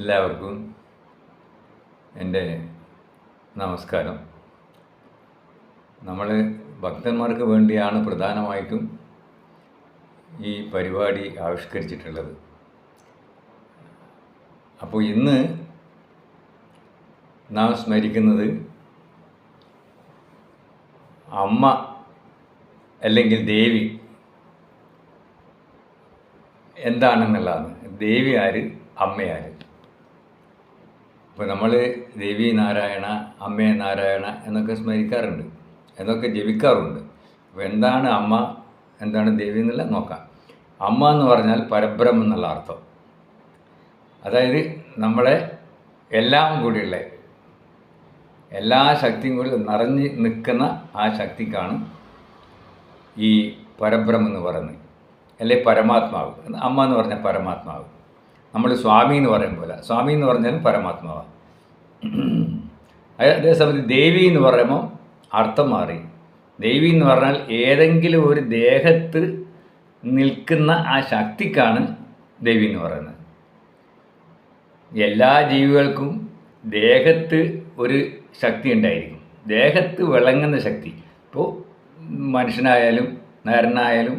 എല്ലാവർക്കും എന്റെ നമസ്കാരം. നമ്മൾ ഭക്തന്മാർക്ക് വേണ്ടിയാണ് പ്രധാനമായിട്ടും ഈ പരിപാടി ആവിഷ്കരിച്ചിട്ടുള്ളത്. അപ്പോൾ ഇന്ന് നാം സ്മരിക്കുന്നത് അമ്മ അല്ലെങ്കിൽ ദേവി എന്താണെന്നുള്ളതാണ്. ദേവി ആര്? അമ്മയാര്? ഇപ്പോൾ നമ്മൾ ദേവി നാരായണ അമ്മേ നാരായണ എന്നൊക്കെ സ്മരിക്കാറുണ്ട്. എന്നൊക്കെ ജപിക്കാറുണ്ട്. അപ്പോൾ എന്താണ് അമ്മ എന്താണ് ദേവി എന്നുള്ള നോക്കാം. അമ്മ എന്ന് പറഞ്ഞാൽ പരബ്രഹ്മം എന്നുള്ള അർത്ഥം. അതായത് നമ്മളെ എല്ലാം കൂടിയുള്ള എല്ലാ ശക്തിയും കൂടി നിറഞ്ഞ് നിൽക്കുന്ന ആ ശക്തിക്കാണ് ഈ പരബ്രഹ്മം എന്ന് പറയുന്നത്. അല്ലെ പരമാത്മാവ്. അമ്മ എന്ന് പറഞ്ഞാൽ പരമാത്മാവ്. നമ്മൾ സ്വാമി എന്ന് പറയും പോലെ. സ്വാമി എന്ന് പറഞ്ഞാലും പരമാത്മാവാണ് അതേസമയത്ത് ദേവി എന്ന് പറയുമ്പോൾ അർത്ഥം മാറി. ദേവി എന്ന് പറഞ്ഞാൽ ഏതെങ്കിലും ഒരു ദേഹത്ത് നിൽക്കുന്ന ആ ശക്തിക്കാണ് ദേവി എന്ന് പറയുന്നത്. എല്ലാ ജീവികൾക്കും ദേഹത്ത് ഒരു ശക്തി ഉണ്ടായിരിക്കും. ദേഹത്ത് വിളങ്ങുന്ന ശക്തി. ഇപ്പോൾ മനുഷ്യനായാലും നരനായാലും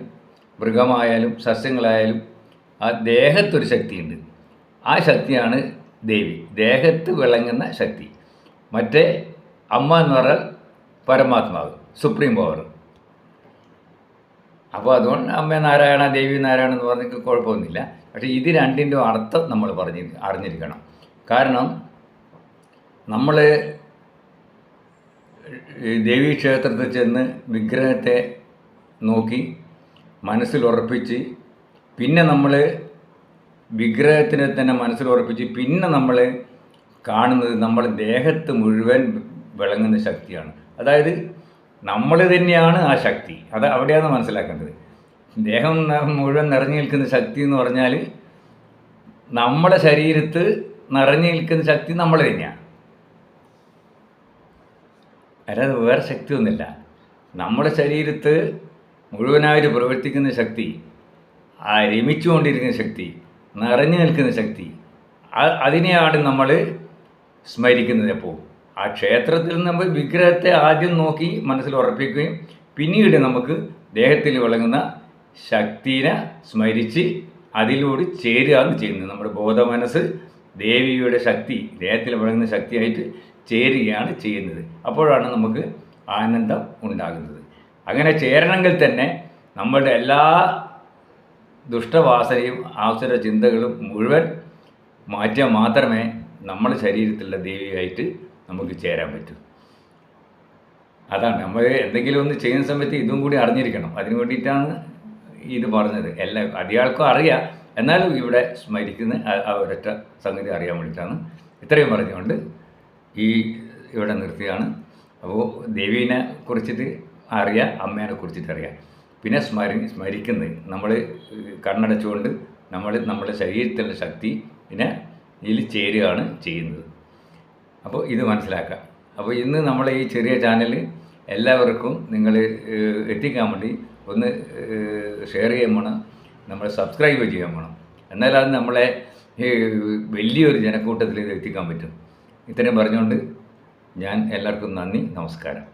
മൃഗമായാലും സസ്യങ്ങളായാലും ആ ദേഹത്തൊരു ശക്തിയുണ്ട്. ആ ശക്തിയാണ് ദേവി. ദേഹത്ത് വിളങ്ങുന്ന ശക്തി. മറ്റേ അമ്മ എന്ന് പറഞ്ഞാൽ പരമാത്മാവ് സുപ്രീം പവർ അപ്പോൾ അതുകൊണ്ട് അമ്മ നാരായണ ദേവി നാരായണ എന്ന് പറഞ്ഞിട്ട് കുഴപ്പമൊന്നുമില്ല. പക്ഷേ ഇത് രണ്ടിന്റെ അർത്ഥം നമ്മൾ പറഞ്ഞ് അറിഞ്ഞിരിക്കണം. കാരണം നമ്മൾ ദേവീക്ഷേത്രത്തിൽ ചെന്ന് വിഗ്രഹത്തെ നോക്കി മനസ്സിൽ ഉറപ്പിച്ച് പിന്നെ നമ്മൾ വിഗ്രഹത്തിനെ തന്നെ മനസ്സിൽ ഉറപ്പിച്ച് പിന്നെ നമ്മൾ കാണുന്നത് നമ്മുടെ ദേഹത്ത് മുഴുവൻ വിളങ്ങുന്ന ശക്തിയാണ്. അതായത് നമ്മൾ തന്നെയാണ് ആ ശക്തി. അത് അവിടെയാണ് മനസ്സിലാക്കേണ്ടത്. ദേഹം മുഴുവൻ നിറഞ്ഞു നിൽക്കുന്ന ശക്തി എന്ന് പറഞ്ഞാൽ നമ്മുടെ ശരീരത്ത് നിറഞ്ഞു നിൽക്കുന്ന ശക്തി നമ്മൾ തന്നെയാണ്. അല്ലാതെ വേറെ ശക്തിയൊന്നുമില്ല. നമ്മുടെ ശരീരത്ത് മുഴുവനായിട്ട് പ്രവർത്തിക്കുന്ന ശക്തി ആ രമിച്ചുകൊണ്ടിരിക്കുന്ന ശക്തി നിറഞ്ഞു നിൽക്കുന്ന ശക്തി അതിനെയാണ് നമ്മൾ സ്മരിക്കുന്നത് എപ്പോൾ ആ ക്ഷേത്രത്തിൽ നമ്മൾ വിഗ്രഹത്തെ ആദ്യം നോക്കി മനസ്സിൽ ഉറപ്പിക്കുകയും പിന്നീട് നമുക്ക് ദേഹത്തിൽ വിളങ്ങുന്ന ശക്തിനെ സ്മരിച്ച് അതിലൂടെ ചേരുകയാണ് ചെയ്യുന്നത്. നമ്മുടെ ബോധമനസ്സ് ദേവിയുടെ ശക്തി ദേഹത്തിൽ വിളങ്ങുന്ന ശക്തിയായിട്ട് ചേരുകയാണ് ചെയ്യുന്നത്. അപ്പോഴാണ് നമുക്ക് ആനന്ദം ഉണ്ടാകുന്നത്. അങ്ങനെ ചേരണമെങ്കിൽ തന്നെ നമ്മളുടെ എല്ലാ ദുഷ്ടവാസനയും ആസുര ചിന്തകളും മുഴുവൻ മാറ്റിയാൽ മാത്രമേ നമ്മുടെ ശരീരത്തിലുള്ള ദേവിയായിട്ട് നമുക്ക് ചേരാൻ പറ്റൂ. അതാണ് നമ്മൾ എന്തെങ്കിലും ഒന്ന് ചെയ്യുന്ന സമയത്ത് ഇതും കൂടി അറിഞ്ഞിരിക്കണം. അതിനു വേണ്ടിയിട്ടാണ് ഇത് പറഞ്ഞത്. എല്ലാ അധികാൾക്കും അറിയാം. എന്നാലും ഇവിടെ സ്മരിക്കുന്ന ആ ഒരൊറ്റ സംഗതി അറിയാൻ വേണ്ടിയിട്ടാണ് ഇത്രയും പറഞ്ഞുകൊണ്ട് ഈ ഇവിടെ നിർത്തിയാണ്. അപ്പോൾ ദേവീനെ കുറിച്ചിട്ട് അറിയാം അമ്മേനെ കുറിച്ചിട്ട് അറിയാം. പിന്നെ സ്മരി സ്മരിക്കുന്നത്. നമ്മൾ കണ്ണടച്ചുകൊണ്ട് നമ്മൾ നമ്മുടെ ശരീരത്തിന്റെ ശക്തി പിന്നെ ഇതിൽ ചേരുകയാണ് ചെയ്യുന്നത്. അപ്പോൾ ഇത് മനസ്സിലാക്കുക. അപ്പോൾ ഇന്ന് നമ്മൾ ഈ ചെറിയ ചാനൽ എല്ലാവർക്കും നിങ്ങൾ എത്തിക്കാൻ വേണ്ടി ഒന്ന് ഷെയർ ചെയ്യാൻ വേണം. നമ്മൾ സബ്സ്ക്രൈബ് ചെയ്യാൻ വേണം. എന്നാലത് നമ്മളെ വലിയൊരു ജനക്കൂട്ടത്തിൽ ഇത് എത്തിക്കാൻ പറ്റും. ഇത്രയും പറഞ്ഞുകൊണ്ട് ഞാൻ എല്ലാവർക്കും നന്ദി നമസ്കാരം.